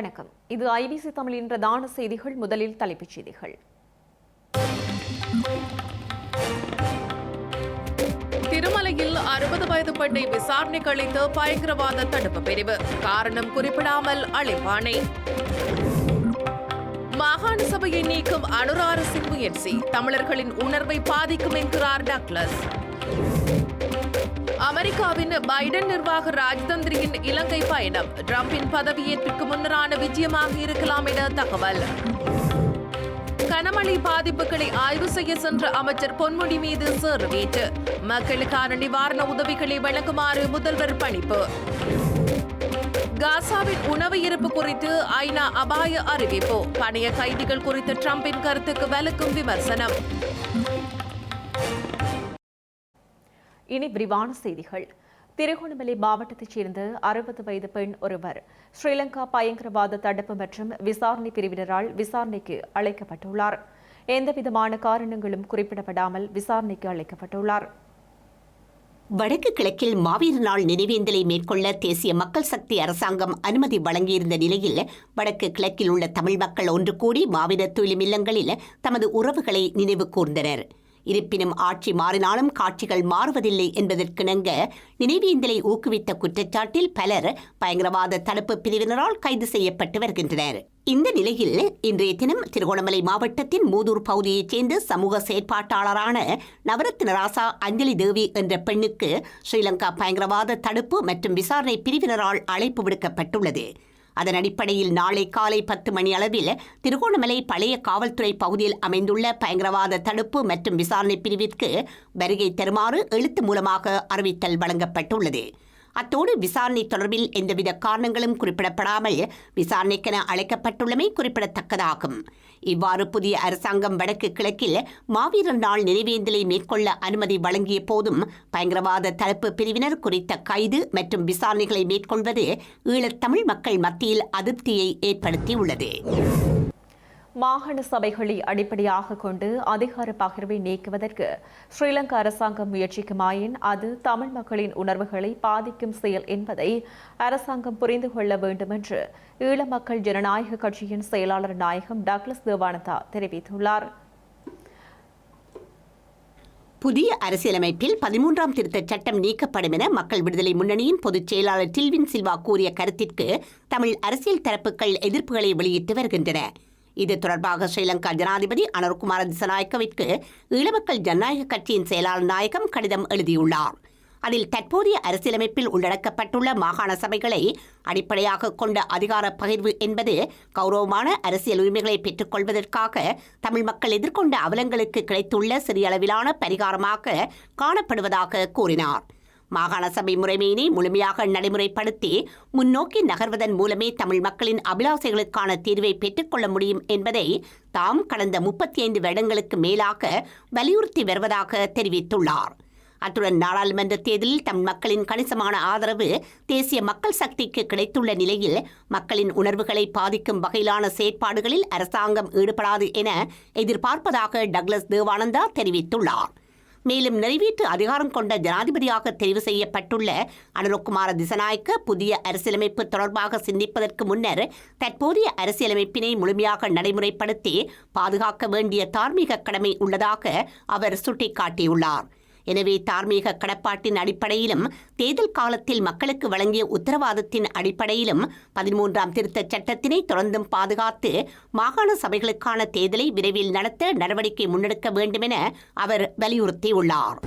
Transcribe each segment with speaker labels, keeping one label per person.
Speaker 1: வணக்கம். இது ஐபிசி தமிழின் பிரதான செய்திகள் முதலில் தலைப்புச் செய்திகள்.
Speaker 2: திருமலையில் அறுபது வயது பெண்ணை விசாரணை கழித்து பயங்கரவாத தடுப்பு பிரிவு. காரணம் குறிப்பிடாமல் அழைப்பானை மாகாண சபையை நீக்கும் அனுரார சிங் முயற்சி. தமிழர்களின் உணர்வை பாதிக்கும் என்கிறார் டக்ளஸ். அமெரிக்காவின் பைடன் நிர்வாக ராஜதந்திரியின் இலங்கை பயணம் டிரம்பின் பதவியேற்பிற்கு முன்னரான விஜயமாக இருக்கலாம் என தகவல். கனமழை பாதிப்புகளை ஆய்வு செய்ய சென்ற அமைச்சர் பொன்முடி மீது சேறுவேற்று மக்களுக்கான நிவாரண உதவிகளை வழங்குமாறு முதல்வர் பணிப்பு. காசாவின் உணவு இருப்பு குறித்து ஐநா அபாய அறிவிப்பு. பணைய கைதிகள் குறித்த டிரம்பின் கருத்துக்கு விலக்கும் விமர்சனம்.
Speaker 1: இனி விரிவான செய்திகள். திருகோணமலை மாவட்டத்தைச் சேர்ந்த அறுபது வயது பெண் ஒருவர் ஸ்ரீலங்கா பயங்கரவாத தடுப்பு மற்றும் விசாரணை பிரிவினரால் விசாரணைக்கு அழைக்கப்பட்டுள்ளார். எந்தவிதமான காரணங்களும் குறிப்பிடப்படாமல் விசாரணைக்கு அழைக்கப்பட்டுள்ளார்.
Speaker 3: வடக்கு கிழக்கில் மாவீர நாள் நினைவேந்தலை மேற்கொள்ள தேசிய மக்கள் சக்தி அரசாங்கம் அனுமதி வழங்கியிருந்த நிலையில் வடக்கு கிழக்கில் உள்ள தமிழ் மக்கள் ஒன்று கூடி மாவீர தொழிலும் இல்லங்களில் தமது உறவுகளை நினைவு கூர்ந்தனர். இருப்பினும் ஆட்சி மாறினாலும் காட்சிகள் மாறுவதில்லை என்பதற்கிணங்க நினைவேந்தலை ஊக்குவித்த குற்றச்சாட்டில் பலர் பயங்கரவாத தடுப்பு பிரிவினரால் கைது செய்யப்பட்டு வருகின்றனர். இந்த நிலையில் இன்றைய தினம் திருகோணமலை மாவட்டத்தின் மூதூர் பகுதியைச் சேர்ந்த சமூக செயற்பாட்டாளரான நவரத்ன ராசா அஞ்சலி தேவி என்ற பெண்ணுக்கு ஸ்ரீலங்கா பயங்கரவாத தடுப்பு மற்றும் விசாரணை பிரிவினரால் அழைப்பு விடுக்கப்பட்டுள்ளது. அதன் அடிப்படையில் நாளை காலை பத்து மணி அளவில் திருகோணமலை பழைய காவல்துறை பகுதியில் அமைந்துள்ள பயங்கரவாத தடுப்பு மற்றும் விசாரணை பிரிவிற்கு வருகை தருமாறு எழுத்து மூலமாக அறிவித்தல் வழங்கப்பட்டுள்ளது. அத்தோடு விசாரணை தொடர்பில் எந்தவித காரணங்களும் குறிப்பிடப்படாமல் விசாரணைக்கென அழைக்கப்பட்டுள்ளமை குறிப்பிடத்தக்கதாகும். இவ்வாறு புதிய அரசாங்கம் வடக்கு கிழக்கில் மாவீரர் நாள் நினைவேந்தலை மேற்கொள்ள அனுமதி வழங்கிய போதும் பயங்கரவாத தடுப்பு பிரிவினர் குறித்த கைது மற்றும் விசாரணைகளை மேற்கொள்வது ஈழத்தமிழ் மக்கள் மத்தியில் அதிருப்தியை ஏற்படுத்தியுள்ளது.
Speaker 1: மாகாண சபைகளை அடிப்படையாக கொண்டு அதிகார பகிர்வை நீக்குவதற்கு ஸ்ரீலங்கா அரசாங்கம் முயற்சிக்குமாயின் அது தமிழ் மக்களின் உணர்வுகளை பாதிக்கும் செயல் என்பதை அரசாங்கம் புரிந்து கொள்ள வேண்டும் என்று ஈழ மக்கள் ஜனநாயக கட்சியின் செயலாளர் நாயகம் டக்ளஸ் தேவானந்தா தெரிவித்துள்ளார்.
Speaker 3: புதிய அரசியலமைப்பில் பதிமூன்றாம் திருத்தச் சட்டம் நீக்கப்படும் என மக்கள் விடுதலை முன்னணியின் பொதுச் செயலாளர் டில்வின் சில்வா கூறிய கருத்திற்கு தமிழ் அரசியல் தரப்புகள் எதிர்ப்புகளை வெளியிட்டு வருகின்றன. இது தொடர்பாக ஸ்ரீலங்கா ஜனாதிபதி அனுர்குமார திசநாயக்கவிற்கு ஈழமக்கள் ஜனநாயக கட்சியின் செயலாளர் நாயகம் கடிதம் எழுதியுள்ளார். அதில் தற்போதைய அரசியலமைப்பில் உள்ளடக்கப்பட்டுள்ள மாகாண சபைகளை அடிப்படையாக கொண்ட அதிகார பகிர்வு என்பது கௌரவமான அரசியல் உரிமைகளை பெற்றுக்கொள்வதற்காக தமிழ் மக்கள் எதிர்கொண்ட அவலங்களுக்கு கிடைத்துள்ள சிறிய அளவிலான பரிகாரமாக காணப்படுவதாக கூறினார். மாகாண சபை முறைமையினை முழுமையாக நடைமுறைப்படுத்தி முன்னோக்கி நகர்வதன் மூலமே தமிழ் மக்களின் அபிலாசைகளுக்கான தீர்வை பெற்றுக்கொள்ள முடியும் என்பதை தாம் கடந்த முப்பத்தி ஐந்து வருடங்களுக்கு மேலாக வலியுறுத்தி வருவதாக தெரிவித்துள்ளார். அத்துடன் நாடாளுமன்ற தேர்தலில் தம் மக்களின் கணிசமான ஆதரவு தேசிய மக்கள் சக்திக்கு கிடைத்துள்ள நிலையில் மக்களின் உணர்வுகளை பாதிக்கும் வகையிலான செயற்பாடுகளில் அரசாங்கம் ஈடுபடாது என எதிர்பார்ப்பதாக டக்ளஸ் தேவானந்தா தெரிவித்துள்ளார். மேலும் நிறைவேற்று அதிகாரம் கொண்ட ஜனாதிபதியாக தெரிவு செய்யப்பட்டுள்ள அனுரகுமார திசநாயக்க புதிய அரசியலமைப்பு தொடர்பாக சிந்திப்பதற்கு முன்னர் தற்போதைய அரசியலமைப்பினை முழுமையாக நடைமுறைப்படுத்தி பாதுகாக்க வேண்டிய தார்மீக கடமை உள்ளதாக அவர் சுட்டிக்காட்டியுள்ளார். எனவே தார்மீக கடப்பாட்டின் அடிப்படையிலும் தேர்தல் காலத்தில் மக்களுக்கு வழங்கிய உத்தரவாதத்தின் அடிப்படையிலும் பதிமூன்றாம் திருத்தச் சட்டத்தினை தொடர்ந்தும் பாதுகாத்து மாகாண சபைகளுக்கான தேர்தலை விரைவில் நடத்த நடவடிக்கை முன்னெடுக்க வேண்டுமென அவர் வலியுறுத்தியுள்ளார்.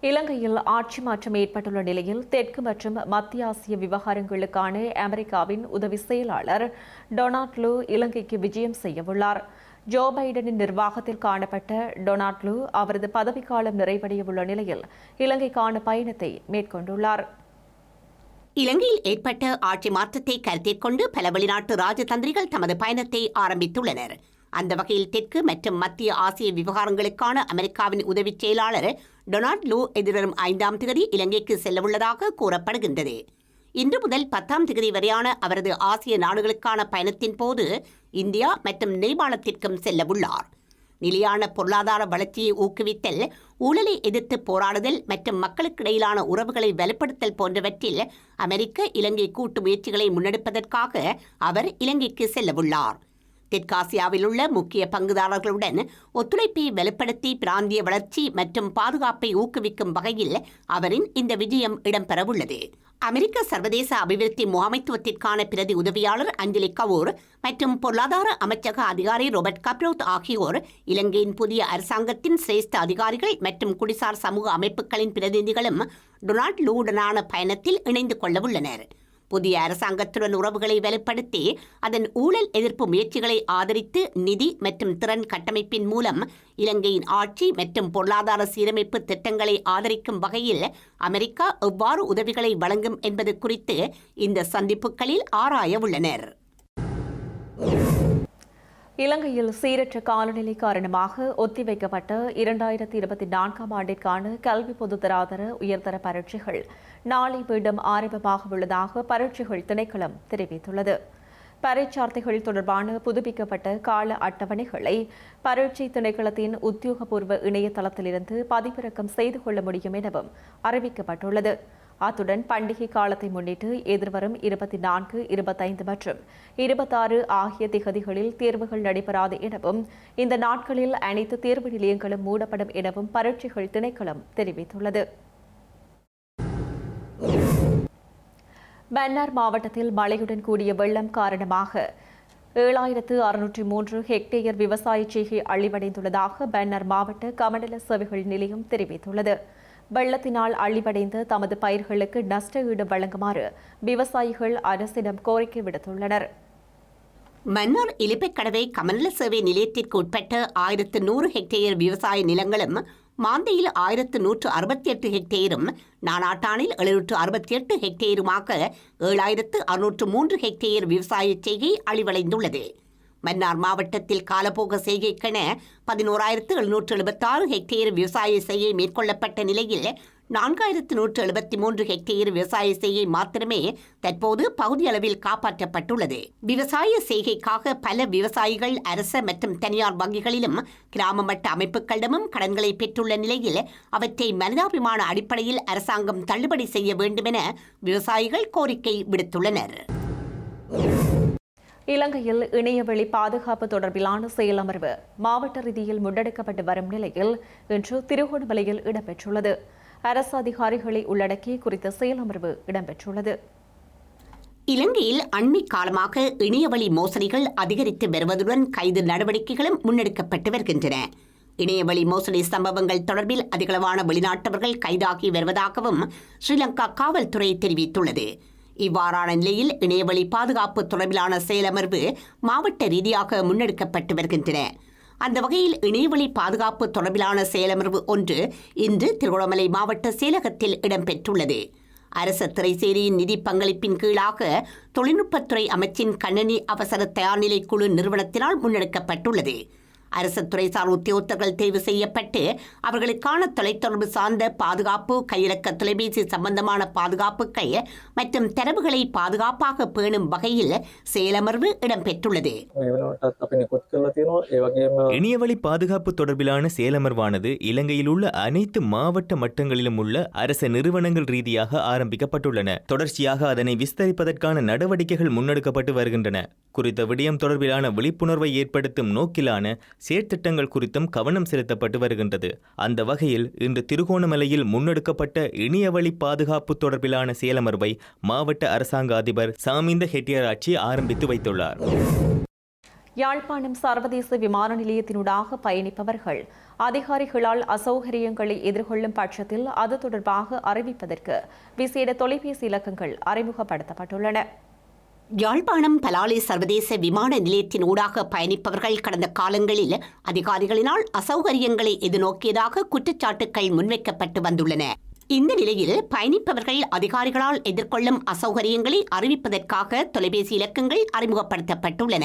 Speaker 1: இலங்கையில் ஆட்சி மாற்றம் ஏற்பட்டுள்ள நிலையில் தெற்கு மற்றும் மத்திய ஆசிய விவகாரங்களுக்கான அமெரிக்காவின் உதவி செயலாளர் டொனால்ட் லூ இலங்கைக்கு விஜயம் செய்யவுள்ளார் ஜோ பைடனின் நிர்வாகத்தில் காணப்பட்ட டொனால்ட் லூ அவரது பதவிக்காலம் நிறைவடையவுள்ள நிலையில் இலங்கைக்கான பயணத்தை மேற்கொண்டுள்ளார்.
Speaker 3: இலங்கையில் ஏற்பட்ட ஆட்சி மாற்றத்தை கருத்தில் கொண்டு பல வெளிநாட்டு ராஜதந்திரிகள் தமது பயணத்தை ஆரம்பித்துள்ளனர். அந்த வகையில் தெற்கு மற்றும் மத்திய ஆசிய விவகாரங்களுக்கான அமெரிக்காவின் உதவிச் செயலாளர் டொனால்ட் லூ எதிர்வரும் ஐந்தாம் தேதி இலங்கைக்கு செல்லவுள்ளதாக கூறப்படுகின்றது. இன்று முதல் பத்தாம் தேதி வரையான அவரது ஆசிய நாடுகளுக்கான பயணத்தின் போது இந்தியா மற்றும் நேபாளத்திற்கும் செல்லவுள்ளார். நிலையான பொருளாதார வளர்ச்சியை ஊக்குவித்தல் ஊழலை எதிர்த்து போராடுதல் மற்றும் மக்களுக்கிடையிலான உறவுகளை வலுப்படுத்தல் போன்றவற்றில் அமெரிக்க இலங்கை கூட்டு முயற்சிகளை முன்னெடுப்பதற்காக அவர் இலங்கைக்கு செல்லவுள்ளார். தெற்காசியாவில் உள்ள முக்கிய பங்குதாரர்களுடன் ஒத்துழைப்பை வலுப்படுத்தி பிராந்திய வளர்ச்சி மற்றும் பாதுகாப்பை ஊக்குவிக்கும் வகையில் அவரின் இந்த விஜயம் இடம்பெறவுள்ளது. அமெரிக்க சர்வதேச அபிவிருத்தி முகாமைத்துவத்திற்கான பிரதி உதவியாளர் அஞ்சலி கவூர் மற்றும் பொருளாதார அமைச்சக அதிகாரி ரோபர்ட் கப்ரோத் ஆகியோர் இலங்கையின் புதிய அரசாங்கத்தின் சிரேஷ்ட அதிகாரிகள் மற்றும் குடிசார் சமூக அமைப்புகளின் பிரதிநிதிகளும் டொனால்ட் லூடனான பயணத்தில் இணைந்து கொள்ளவுள்ளனர் புதிய அரசாங்கத்துடன் உறவுகளை வலுப்படுத்தி அதன் ஊழல் எதிர்ப்பு முயற்சிகளை ஆதரித்து நிதி மற்றும் திறன் கட்டமைப்பின் மூலம் இலங்கையின் ஆட்சி மற்றும் பொருளாதார சீரமைப்பு திட்டங்களை ஆதரிக்கும் வகையில் அமெரிக்கா எவ்வாறு உதவிகளை வழங்கும் என்பது குறித்து இந்த சந்திப்புகளில் ஆராய உள்ளனர்
Speaker 1: இலங்கையில் சீரற்ற காலநிலை காரணமாக ஒத்திவைக்கப்பட்ட இரண்டாயிரத்தி இருபத்தி நான்காம் ஆண்டிற்கான கல்வி பொதுத்தராதர உயர்தர பரீட்சைகள் நாளை மீண்டும் ஆரம்பமாக உள்ளதாக பரீட்சைகள் திணைக்களம் தெரிவித்துள்ளது. பரீட்சார்த்திகள் தொடர்பான புதுப்பிக்கப்பட்ட கால அட்டவணைகளை பரீட்சை திணைக்களத்தின் உத்தியோகபூர்வ இணையதளத்திலிருந்து பதிவிறக்கம் செய்து கொள்ள முடியும் எனவும் அறிவிக்கப்பட்டுள்ளது. அத்துடன் பண்டிகை காலத்தை முன்னிட்டு எதிர்வரும் இருபத்தி நான்கு இருபத்தைந்து மற்றும் இருபத்தாறு ஆகிய திகதிகளில் தேர்வுகள் நடைபெறாது எனவும் இந்த நாட்களில் அனைத்து தேர்வு நிலையங்களும் மூடப்படும் எனவும் பரீட்சைகள் திணைக்களம் தெரிவித்துள்ளது. மன்னார் மாவட்டத்தில் மழையுடன் கூடிய வெள்ளம் காரணமாக ஏழாயிரத்து அறுநூற்றி மூன்று ஹெக்டேயர் விவசாய செய்கை அழிவடைந்துள்ளதாக பன்னர் மாவட்ட கமண்டல சேவைகள் நிலையம் தெரிவித்துள்ளது. வெள்ளத்தினால் அழிவடைந்த தமது பயிர்களுக்கு நஷ்ட ஈடு வழங்குமாறு விவசாயிகள் அரசிடம் கோரிக்கை விடுத்துள்ளனர்.
Speaker 3: மன்னார் இலிப்பைக்கடவை கமநல சேவை நிலையத்திற்கு உட்பட்ட ஆயிரத்து நூறு ஹெக்டேயர் விவசாய நிலங்களும் மாந்தையில் ஆயிரத்து நூற்று அறுபத்தி எட்டு ஹெக்டேயரும் நானாட்டானில் எழுநூற்று அறுபத்தி எட்டு ஹெக்டேயருமாக ஏழாயிரத்து அறுநூற்று மூன்று ஹெக்டேயர் விவசாய செய்கை அழிவடைந்துள்ளது. மன்னார் மாவட்டத்தில் காலப்போக செய்கைக்கென பதினோராயிரத்து எழுநூற்று எழுபத்தாறு ஹெக்டேயர் விவசாய செய்கை மேற்கொள்ளப்பட்ட நிலையில் நான்காயிரத்து நூற்று எழுபத்தி மூன்று ஹெக்டேயர் விவசாய செய்கை மாத்திரமே தற்போது பகுதி அளவில் காப்பாற்றப்பட்டுள்ளது. விவசாய செய்கைக்காக பல விவசாயிகள் அரச மற்றும் தனியார் வங்கிகளிலும் கிராம மட்ட அமைப்புகளிடமும் கடன்களை பெற்றுள்ள நிலையில் அவற்றை மனிதாபிமான அடிப்படையில் அரசாங்கம் தள்ளுபடி செய்ய வேண்டுமென விவசாயிகள் கோரிக்கை விடுத்துள்ளனர்.
Speaker 1: இலங்கையில் இணையவெளி பாதுகாப்பு தொடர்பிலான செயலமர்வு மாவட்ட ரீதியில் முன்னெடுக்கப்பட்டு வரும் நிலையில் இன்று திருகோணமலையில் இடம்பெற்றுள்ளது. அரசு அதிகாரிகளை உள்ளடக்கி குறித்த செயலமர்வு இடம்பெற்றுள்ளது.
Speaker 3: இலங்கையில் அண்மை காலமாக இணையவழி மோசடிகள் அதிகரித்து வருவதுடன் கைது நடவடிக்கைகளும் முன்னெடுக்கப்பட்டு வருகின்றன. இணையவழி மோசடி சம்பவங்கள் தொடர்பில் அதிகளவான வெளிநாட்டவர்கள் கைதாகி வருவதாகவும் ஸ்ரீலங்கா காவல்துறை தெரிவித்துள்ளது. இவ்வாறான நிலையில் இணையவழி பாதுகாப்பு தொடர்பிலான செயலமர்வு மாவட்ட ரீதியாக முன்னெடுக்கப்பட்டு வருகின்றன. அந்த வகையில் இணையவழி பாதுகாப்பு தொடர்பிலான செயலமர்வு ஒன்று இன்று திருகோணமலை மாவட்ட செயலகத்தில் இடம்பெற்றுள்ளது. அரச திரைசேரியின் நிதி பங்களிப்பின் கீழாக தொழில்நுட்பத்துறை அமைச்சின் கண்ணனி அவசர தயார்நிலை குழு நிறுவனத்தினால் முன்னெடுக்கப்பட்டுள்ளது. அரசு துறைசார் உத்தியோகத்தர்கள் தேர்வு செய்யப்பட்டு அவர்களுக்கான தொலைத்தொடர்பு சார்ந்த பாதுகாப்பு கையிலக்க தொலைபேசி சம்பந்தமான பாதுகாப்புகள் மற்றும் தரவுகளை பாதுகாப்பாக பேணும் வகையில் செயலமர்வு இடம்பெற்றுள்ளது.
Speaker 4: இணையவழி பாதுகாப்பு தொடர்பிலான செயலமர்வானது இலங்கையில் உள்ள அனைத்து மாவட்ட மட்டங்களிலும் உள்ள அரச நிறுவனங்கள் ரீதியாக ஆரம்பிக்கப்பட்டுள்ளன. தொடர்ச்சியாக அதனை விஸ்தரிப்பதற்கான நடவடிக்கைகள் முன்னெடுக்கப்பட்டு வருகின்றன. குறித்த விடயம் தொடர்பிலான விழிப்புணர்வை ஏற்படுத்தும் நோக்கிலான செயற்திட்டங்கள் குறித்தும் கவனம் செலுத்தப்பட்டு வருகின்றது. அந்த வகையில் இன்று திருகோணமலையில் முன்னெடுக்கப்பட்ட இணையவழி பாதுகாப்பு தொடர்பிலான செயலமர்வை மாவட்ட அரசாங்க அதிபர் சாமிந்த ஹெட்டியராட்சி ஆரம்பித்து வைத்துள்ளார்.
Speaker 1: யாழ்ப்பாணம் சர்வதேச விமான நிலையத்தினூடாக பயணிப்பவர்கள் அதிகாரிகளால் அசௌகரியங்களை எதிர்கொள்ளும் பட்சத்தில் அது தொடர்பாக அறிவிப்பதற்கு விசேட தொலைபேசி இலக்கங்கள் அறிமுகப்படுத்தப்பட்டுள்ளன.
Speaker 3: யாழ்ப்பாணம் பலாலி சர்வதேச விமான நிலையத்தின் ஊடாக பயணிப்பவர்கள் கடந்த காலங்களில் அதிகாரிகளினால் அசௌகரியங்களை எதிர்நோக்கியதாக குற்றச்சாட்டுகள் முன்வைக்கப்பட்டு வந்துள்ளன. இந்த நிலையில் பயணிப்பவர்கள் அதிகாரிகளால் எதிர்கொள்ளும் அசௌகரியங்களை அறிவிப்பதற்காக தொலைபேசி இலக்கங்கள் அறிமுகப்படுத்தப்பட்டுள்ளன.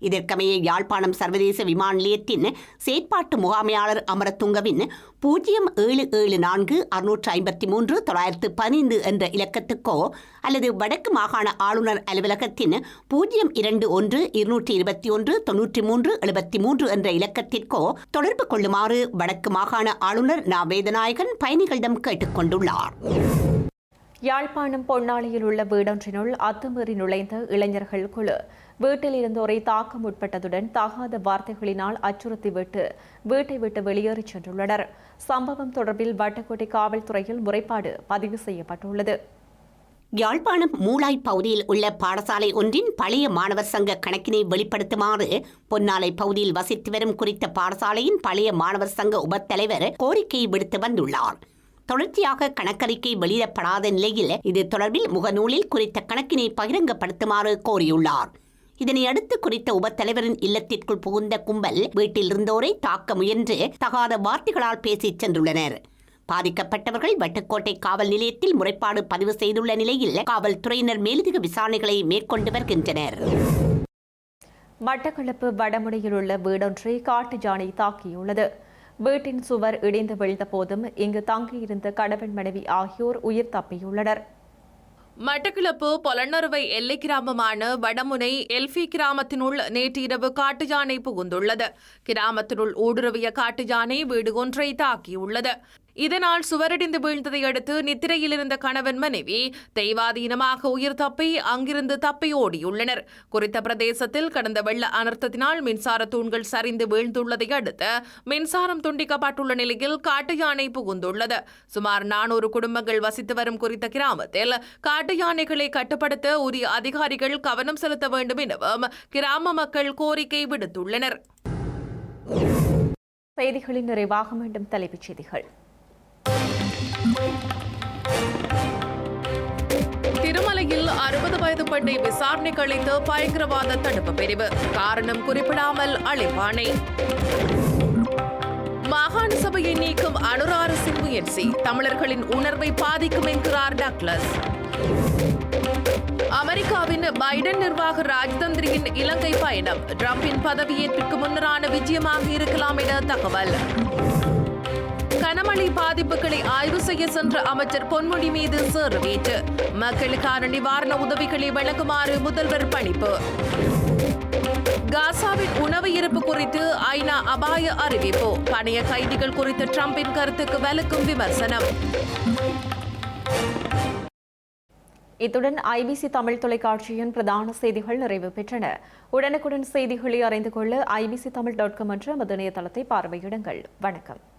Speaker 3: இதற்கமைய யாழ்ப்பாணம் சர்வதேச விமான நிலையத்தின் செயற்பாட்டு முகாமையாளர் அமரத்துங்கவின் பூஜ்ஜியம் ஏழு ஏழு நான்கு அறுநூற்று ஐம்பத்தி மூன்று தொள்ளாயிரத்து பதினைந்து என்ற இலக்கத்துக்கோ அல்லது வடக்கு மாகாண ஆளுநர் அலுவலகத்தின் பூஜ்ஜியம் இரண்டு ஒன்று இருநூற்றி இருபத்தி ஒன்று தொன்னூற்றி மூன்று எழுபத்தி மூன்று என்ற இலக்கத்திற்கோ தொடர்பு கொள்ளுமாறு வடக்கு மாகாண ஆளுநர் நா. வேதநாயகன் பயணிகளிடம் கேட்டுக்கொண்டுள்ளார்.
Speaker 1: யாழ்ப்பாணம் பொன்னாளியில் உள்ள வீடொன்றினுள் அத்துமீறி நுழைந்த இளைஞர்கள் குழு. வீட்டில் இருந்தோரை தாக்கம் உட்பட்டதுடன் தகாத வார்த்தைகளினால் அச்சுறுத்திவிட்டு வீட்டை விட்டு வெளியேறிச் சென்றுள்ளனர். சம்பவம் தொடர்பில் வட்டக்கோட்டை காவல்துறையில் முறைப்பாடு பதிவு செய்யப்பட்டுள்ளது.
Speaker 3: யாழ்ப்பாணம் மூளாய் பகுதியில் உள்ள பாடசாலை ஒன்றின் பழைய மாணவர் சங்க கணக்கினை வெளிப்படுத்துமாறு பொன்னாலை பகுதியில் வசித்து வரும் குறித்த பாடசாலையின் பழைய மாணவர் சங்க உபத்தலைவர் கோரிக்கை விடுத்து வந்துள்ளார். தொடர்ச்சியாக கணக்கறிக்கை வெளியிடப்படாத நிலையில் இது தொடர்பில் முகநூலில் குறித்த கணக்கினை பகிரங்கப்படுத்துமாறு கோரியுள்ளார். இதனையடுத்து குறித்த உபத்தலைவரின் இல்லத்திற்குள் புகுந்த கும்பல் வீட்டில் இருந்தோரை தாக்க முயன்று தகாத வார்த்தைகளால் பேசிச் சென்றுள்ளனர். பாதிக்கப்பட்டவர்கள் வட்டுக்கோட்டை காவல் நிலையத்தில் முறைப்பாடு பதிவு செய்துள்ள நிலையில் காவல்துறையினர் மேலதிக விசாரணைகளை மேற்கொண்டு வருகின்றனர்.
Speaker 1: மட்டக்களப்பு வடமுனையில் உள்ள வீடொன்றை காட்டு ஜானை தாக்கியுள்ளது. வீட்டின் சுவர் இடிந்து விழுந்த போதும் இங்கு தங்கியிருந்த கணவன் மனைவி ஆகியோர் உயிர் தப்பியுள்ளனர்.
Speaker 2: மட்டக்களப்பு பொலன்னறுவை எல்லை கிராமமான வடமுனை எல்பி கிராமத்தினுள் நேற்று இரவு காட்டு யானை புகுந்துள்ளது. கிராமத்தினுள் ஊடுருவிய காட்டு யானை வீடு ஒன்றை தாக்கியுள்ளது. இதனால் சுவரடிந்து வீழ்ந்ததை அடுத்து நித்திரையில் இருந்த கணவன் மனைவி தெய்வாதீனமாக உயிர் தப்பி அங்கிருந்து தப்பி ஓடியுள்ளனர். குறித்த பிரதேசத்தில் கடந்த வெள்ள அனர்த்தத்தினால் மின்சார தூண்கள் சரிந்து வீழ்ந்துள்ளதை அடுத்து மின்சாரம் துண்டிக்கப்பட்டுள்ள நிலையில் காட்டு யானை புகுந்துள்ளது. சுமார் நானூறு குடும்பங்கள் வசித்து வரும் குறித்த கிராமத்தில் காட்டு யானைகளை கட்டுப்படுத்த உரிய அதிகாரிகள் கவனம் செலுத்த வேண்டும் எனவும் கிராம மக்கள் கோரிக்கை விடுத்துள்ளனர்.
Speaker 1: செய்திகளின் நிறைவாக மீண்டும் தலைப்புச் செய்திகள்.
Speaker 2: திருமலையில் அறுபது வயது பெண்ணை விசாரணை கழித்து பயங்கரவாத தடுப்பு பிரிவு. காரணம் குறிப்பிடாமல் அழைப்பானை மாகாண சபையை நீக்கும் அனுரார சிங் முயற்சி. தமிழர்களின் உணர்வை பாதிக்கும் என்கிறார் டக்ளஸ். அமெரிக்காவின் பைடன் நிர்வாக ராஜதந்திரியின் இலங்கை பயணம். டிரம்பின் பதவியேற்பிற்கு முன்னரான விஜயமாக இருக்கலாம் என தகவல். கனமழை பாதிப்புகளை ஆய்வு செய்ய சென்ற அமைச்சர் பொன்முடி மீது சேர்வேற்று மக்களுக்கான நிவாரண உதவிகளை வழங்குமாறு முதல்வர் பணிப்பு. காசாவின் உணவு இருப்பு குறித்து ஐநா அபாய அறிவிப்பு. பணைய கைதிகள் குறித்த டிரம்பின் கருத்துக்கு வலுக்கும் விமர்சனம்.
Speaker 1: இத்துடன் ஐபிசி தமிழ் தொலைக்காட்சியின் பிரதான செய்திகள் நிறைவு பெற்றன. உடனுக்குடன் செய்திகளை அறிந்து கொள்ள ஐபிசி தமிழ் டாட் காம் என்ற மது இணையதளத்தை பார்வையிடுங்கள். வணக்கம்.